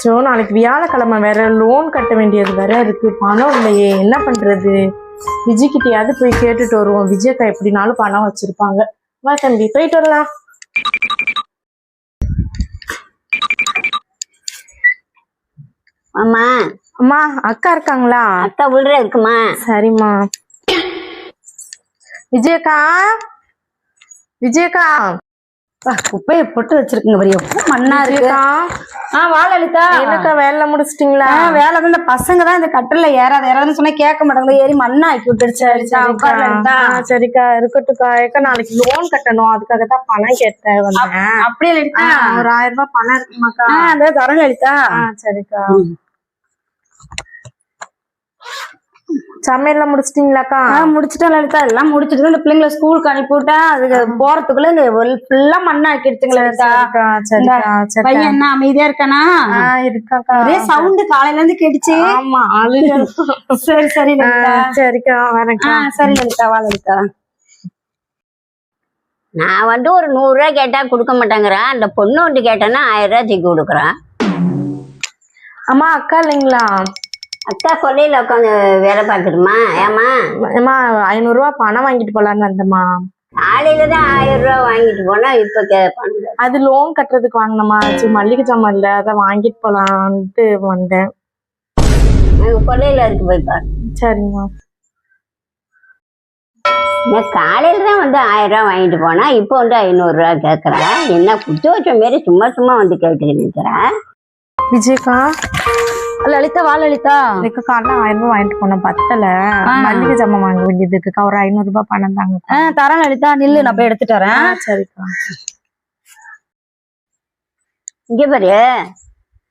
So நாளைக்கு வியாழக்கிழமை வேற லோன் கட்ட வேண்டியது வேற இருக்கு. பணம் இல்லையே. என்ன பண்றது? விஜய்கிட்டயாவது போய் கேட்டுட்டு வருவோம். விஜயக்கா எப்படினாலும் பணம் வச்சிருப்பாங்க. வா தம்பி போயிட்டு வரலாம். ஆமா அம்மா அக்கா இருக்காங்களா? அக்கா விடுற இருக்குமா? சரிம்மா. விஜயக்கா? விஜயக்கா? குப்பையை போட்டு வச்சிருக்குங்க பாரு. எப்போ மண்ணா இருக்கு? ஆ வா லலிதா என்னக்கா வேலை முடிச்சிட்டீங்களா? வேலை தான் இந்த பசங்க தான் இந்த கட்டில ஏறாத. ஏறாதுன்னு சொன்னா கேட்க மாட்டாங்க. ஏறி மண்ணா ஆக்கி. ஆ, சரிக்கா. இருக்கட்டும்க்கா. ஏக்கா நாளைக்கு லோன் கட்டணும். அதுக்காக தான் பணம் கேட்டேன் வந்தேன். அப்படியே லலிதா ஒரு ஆயிரம் ரூபாய் பணம் இருக்குமாக்கா. அந்த தரேன் லலிதா சரிக்கா. சமையல்லாம் முடிச்சிட்டீங்களாக்கா? ஆ முடிச்சிட்டேன் லலிதா. எல்லாம் முடிச்சிட்டு இந்த பிள்ளைங்களை ஸ்கூலுக்கு அனுப்பி விட்டேன் அதுக்கு போறதுக்குள்ள இந்த ஃபுல்லா மண்ணா ஆக்கிடுச்சுங்க லலிதா. பையன் என்ன அமைதியா இருக்கானா? இருக்காக்கா. ஒரே சவுண்ட் காலையில இருந்து கேட்டுச்சு. ஆமா சரி சரி லலிதா. சரிக்கா ஆ வரேன்க்கா சரி லலிதா வா லலிதா. நான் வந்து ஒரு நூறு ரூபாய் கேட்டா கொடுக்க மாட்டேங்கிறேன் அந்த பொண்ணு ஒன்று கேட்டேன்னா ஆயிரம் ரூபாய் தூக்கி கொடுக்குறேன் அம்மா அக்கா இல்லைங்களா? அக்கா கொல்லையில உட்காந்து வேலை பார்த்துருமா ஏமா அம்மா ஐநூறு ரூபாய் பணம் வாங்கிட்டு போலான்னு வந்தம்மா. காலையில தான் ஆயிரம் ரூபாய் வாங்கிட்டு போனா இப்ப கே பண்ணுங்க அது லோன் கட்டுறதுக்கு வாங்கினம்மா. சரி மல்லிகை ஜாமான் இல்ல அதான் வாங்கிட்டு போலான்ட்டு வந்தேன். கொல்லையில இருக்கு போய் பாரு. சரிம்மா. நான் காலையில தான் வந்து ஆயிரம் ரூபாய் வாங்கிட்டு போனா இப்போ வந்து ஐநூறு ரூபாய் கேட்கறேன் என்ன குத்து வச்ச மாரி சும்மா சும்மா வந்து கேட்டுக்கிட்டு நிற்கிறேன் விஜயக்கா லலிதா வா லலிதா எனக்கு காலைல ஆயிரம் ரூபாய் வாங்கிட்டு போனேன் பத்தல. மல்லிகை ஜாமான் வாங்க வேண்டியது இருக்குக்கா ஒரு ஐநூறு ரூபாய் பணம் தாங்க. தரேன் லலிதா. நில்லு நான் போய் எடுத்துட்டு வரேன். சரிக்கா. இங்க பாரு.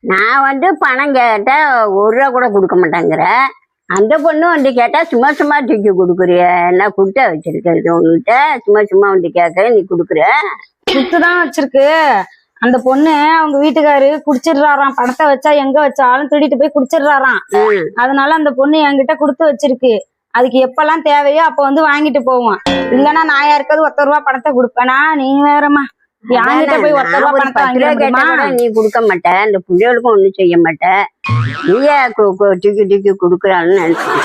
நான் வந்து பணம் கேட்டா ஒரு ரூபா கூட கொடுக்க மாட்டேங்கிற. அந்த பொண்ணு வந்து கேட்டா சும்மா சும்மா தூக்கி கொடுக்குறிய. என்ன கொடுத்தா வச்சிருக்கிறது உங்ககிட்ட சும்மா சும்மா வந்து கேட்க நீ கொடுக்குற. குத்து தான் வச்சிருக்கு. அந்த பொண்ணு அவங்க வீட்டுக்காரு குடிச்சிடுறாராம். பணத்தை வச்சா எங்க வச்சாலும் திருடிட்டு போய் குடிச்சிடுறாராம். அதனால அந்த பொண்ணு என்கிட்ட கொடுத்து வச்சிருக்கு. அதுக்கு எப்பெல்லாம் தேவையோ அப்ப வந்து வாங்கிட்டு போவோம். இல்லன்னா நான் யாருக்காவது ஒத்த ரூபா பணத்தை கொடுப்பேனா? நீ வேறம்மா. என்கிட்ட போய் ஒத்த ரூபா பணத்தை நீ கொடுக்க மாட்ட. இந்த பிள்ளைகளுக்கும் ஒண்ணும் செய்ய மாட்ட. நீயே தூக்கி தூக்கி கொடுக்குறான்னு நினைச்சேன்